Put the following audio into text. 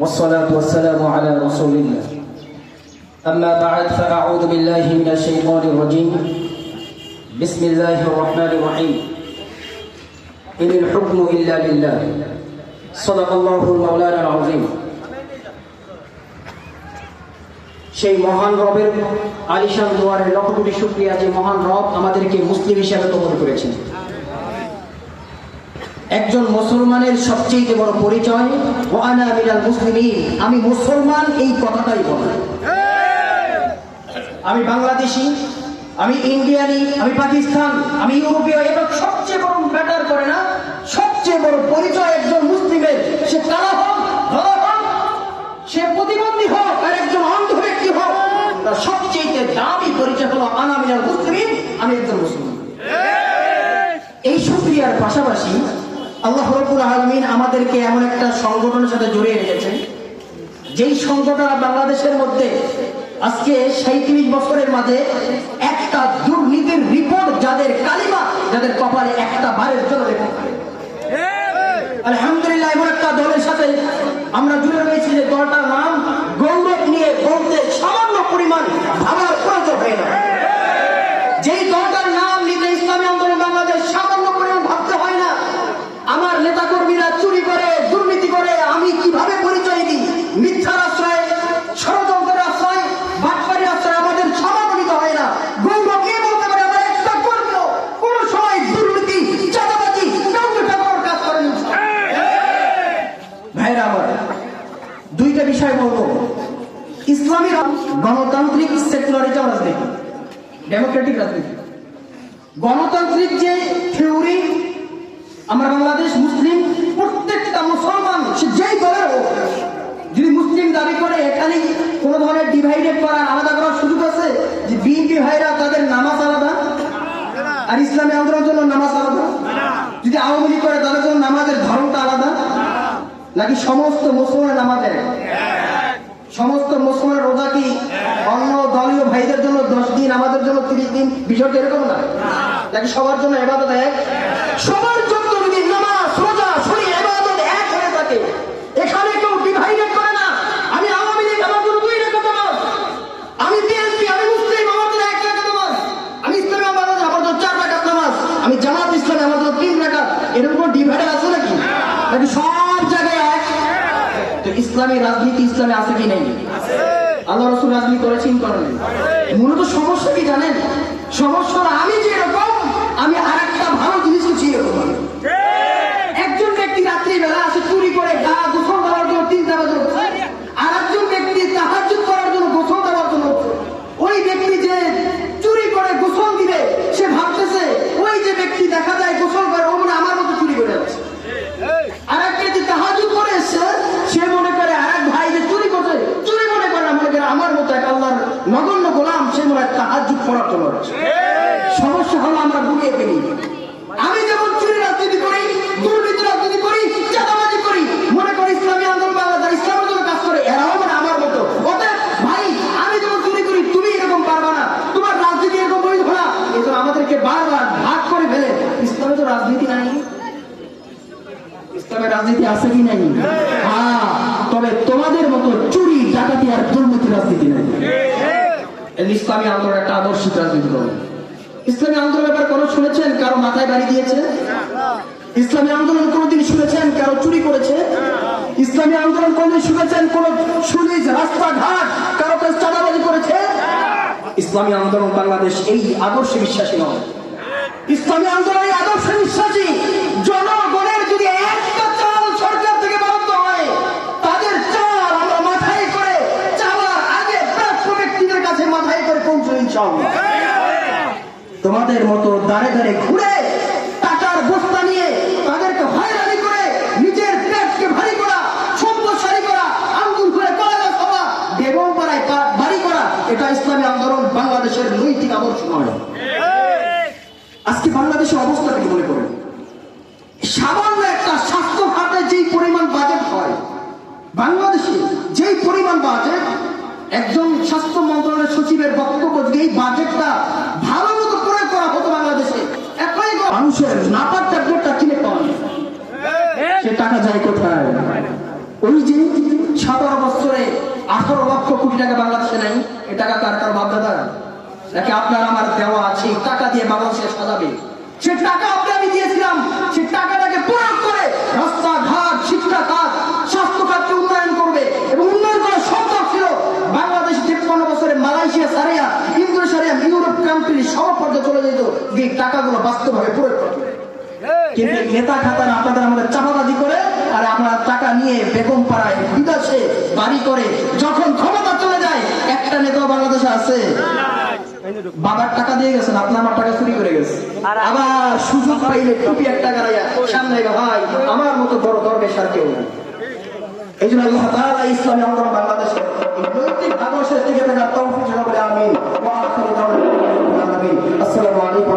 والصلاة والسلام على رسول الله أما بعد فأعوذ بالله من الشيطان الرجيم بسم الله الرحمن الرحيم إن الحكم إلا لله صدق الله المولانا العظيم সেই মহান রবের আলিশান দুয়ারে লক্ষ কোটি শুক্রিয়া যে মহান রব আমাদেরকে মুসলিম হিসাবে কবল করেছেন একজন মুসলমানের সবচেয়ে বড় পরিচয় ও আনা মিনাল মুসলিমিন। আমি মুসলমান, এই কথাটাই বলে আমি বাংলাদেশি, আমি ইন্ডিয়ানি, আমি পাকিস্তান, আমি ইউরোপীয় এটা সবচেয়ে বড় ম্যাটার করে না? সবচেয়ে বড় পরিচয় একজন মুসলিমের, সে হোক হোক, সে প্রতিবন্ধী হোক, আর একজন অন্ধ ব্যক্তি হোক, তার সবচেয়ে দামি পরিচয় হলো আনা মিনাল মুসলিমিন, আমি একজন মুসলমান। এই সুক্রিয়ার পাশাপাশি আল্লাহ রবুল আলমিন আমাদেরকে এমন একটা সংগঠনের সাথে জড়িয়ে রেখেছেন। যেই সংগঠন বাংলাদেশের মধ্যে আজকে সাঁত্রিশ বছরের মাঝে একটা দুর্নীতির রিপোর্ট যাদের কালিমা, যাদের কপালে একটা বারের জন্য রেকর্ড করে। আলহামদুলিল্লাহ এমন একটা দলের সাথে আমরা জুড়ে রয়েছি যে দলটার নাম গৌরব নিয়ে বলতে সামান্য পরিমাণ ভাবার প্রয়োজন হয় না যেই দলটার নাম নিতে ইসলামী আন্দোলন বাংলাদেশ সামান্য পরিমাণ ভাবতে হয় না আমার নেতাকর্মীরা চুরি করে দুর্নীতি করে আমি কীভাবে পরিচয় দিই মিথ্যার আশ্রয় ষড়যন্ত্রের আশ্রয় বাটপাড়ির আশ্রয় আমাদের সামান্য নিতে হয় না গৌরব নিয়ে বলতে পারে আমার একটা কর্মীও কোনো সময় দুর্নীতি চাঁদাবাজি কাউকে ঠকানোর কাজ করেনি ভাইরা আমার দুইটা বিষয় বলব ইসলামী রাজ- গণতান্ত্রিক সেকুলারিজম রাজনীতি, ডেমোক্রেটিক রাজনীতি। গণতান্ত্রিক যে থিওরি, আমরা বাংলাদেশ মুসলিম, প্রত্যেকটা মুসলমান, সে যেই দলের হোক, যদি মুসলিম দাবি করে এখানে কোন ধরনের ডিভাইডেড করার আলাদা করার সুযোগ আছে? যে বিএনপি ভাইরা তাদের নামাজ আলাদা আর ইসলামী আন্দোলনের জন্য নামাজ আলাদা? যদি আওয়ামী লীগ করে, তাদের জন্য নামাজের ধরনটা আলাদা? নাকি সমস্ত মুসলমানের নামাজ এক সমস্ত মুসলমানের রোজা কি অন্য দলীয় ভাইদের জন্য দশ দিন, আমাদের জন্য তিরিশ দিন? বিষয়টা এরকম না। সবার জন্য এক? সবার জন্য ইসলামী রাজনীতি ইসলামে আছে কি নেই? আল্লাহ রসুল রাজনীতি করেছেন করেন মূলত সমস্যা কি জানেন? সমস্যা আমি যেরকম, আমি আর একটা ভালো জিনিস হচ্ছি এরকম আমি। একজন ব্যক্তি রাত্রিবেলা আসে চুরি করে গা গোসল দেওয়ার জন্য চিন্তা বাজার আর একজন ব্যক্তি তাহাজুদ করার জন্য গোসল দেওয়ার জন্য উঠছে। ওই ব্যক্তি যে চুরি করে গোসল দিবে সে ভাবতেছে ওই যে ব্যক্তি দেখা যায় গোসল করে ও মনে হয় আমার মতো চুরি করে যাচ্ছে আর এক ব্যক্তি তাহাজুদ করে এসছে সে মনে করে আর এক ভাই যে চুরি করছে চুরি মনে করে না, মনে করে আমার মতো এক আল্লাহর নগণ্য গোলাম সে মনে হয় করার সমস্যা হলো আমরা বুড়িয়ে ফেলি। আমি যেমন চুরি রাজনীতি করি দুর্নীতি রাজনীতি করি চাঁদাবাজি করি মনে করি ইসলামী আন্দোলন বাংলাদেশ ইসলামের জন্য কাজ করে এরাও মানে আমার মতো। অতএব ভাই আমি যেমন চুরি করি তুমি এরকম পারবা না। তোমার রাজনীতি এরকম বৈধ না। এই জন্য আমাদেরকে বারবার ভাগ করে ফেলে। ইসলামে তো রাজনীতি নাই। ইসলামের রাজনীতি আছে কি নাই? হ্যাঁ। তবে তোমাদের মতো চুরি ডাকাতি আর দুর্নীতি রাজনীতি নাই। ইসলামী আন্দোলন একটা আদর্শিক রাজনীতি করে ইসলামী আন্দোলনের ব্যাপারে কোনো শুনেছেন? কারও মাথায় বাড়ি দিয়েছে? ইসলামী আন্দোলন কোনোদিন শুনেছেন? কারও চুরি করেছে? ইসলামী আন্দোলন কোনদিন শুনেছেন? কোন সুলিজ, রাস্তাঘাট কারও কাছে চাঁদাবাজি করেছে? ইসলামী আন্দোলন বাংলাদেশ এই আদর্শে বিশ্বাসী নয়। ইসলামী আন্দোলন এই আদর্শে বিশ্বাসী। তোমাদের মতো দাঁড়ে দাঁড়ে ঘুরে টাকার বস্তা নিয়ে তাদেরকে হয়রানি করে, নিজের পেটকে ভারী করা সম্পদশালী করা, আঙ্গুল করে কলা গাছ হওয়া বেগম পাড়ায় বাড়ি করা, এটা ইসলামী আন্দোলন বাংলাদেশের নৈতিক আদর্শ নয়। আজকে বাংলাদেশের অবস্থাটা কি মনে করেন? সামান্য একটা স্বাস্থ্য খাতে যেই পরিমাণ বাজেট হয়, বাংলাদেশে যেই পরিমাণ বাজেট একজন স্বাস্থ্য মন্ত্রণালয়ের সচিবের বক্তব্য টাকা নাকি আপনার আমার দেওয়া আছে টাকা দিয়ে বাংলাদেশে সাজাবে। সে টাকা আপনি আমি দিয়েছিলাম, সে টাকাটাকে প্রয়োগ করে রাস্তাঘাট শিক্ষা খাত স্বাস্থ্য খাতকে উন্নয়ন করবে এবং উন্নয়ন করার সম্ভব ছিল বাংলাদেশ তেপ্পান্ন বছরে মালয়েশিয়া সারিয়া ইন্দোনেশিয়া ইউরোপ কান্ট্রি সব পর্যায়ে চলে যেত যে এই টাকাগুলো বাস্তবভাবে প্রয়োগ করবে কিন্তু নেতা খাতারা আপনাদের আমাদের চাপাবাজি করে আর আমরা টাকা নিয়ে বেগম পাড়ায় বিদেশে বাড়ি করে যখন ক্ষমতা চলে যায় একটা নেতাও বাংলাদেশে আছে। বাবার টাকা দিয়ে গেছেন আপনার আমার টাকা চুরি করে গেছে আবার সুযোগ পাইলে টুপি একটা গাড়াইয়া সামনে ভাই আমার মতো বড় দরবেশ আর কেউ নেই। এই জন্য আল্লাহ তাআলা ইসলামী আন্দোলন বাংলাদেশে নৈতিক আদর্শের দিকে থাকার তৌফিক বলে আমিন। আলামিন। আসসালামু আলাইকুম